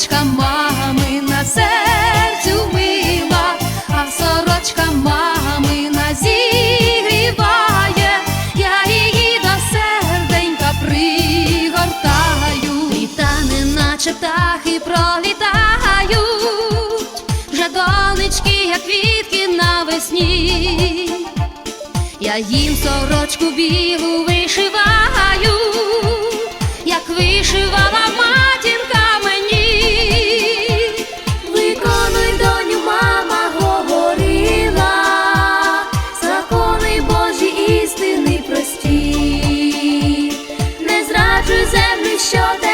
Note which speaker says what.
Speaker 1: Сорочка мамина серцю мила, а сорочка мамина зігріває, я її до серденька пригортаю, літа не наче птахи пролітають, вже донечки, як квітки навесні. Я їм сорочку білу вишиваю, 就在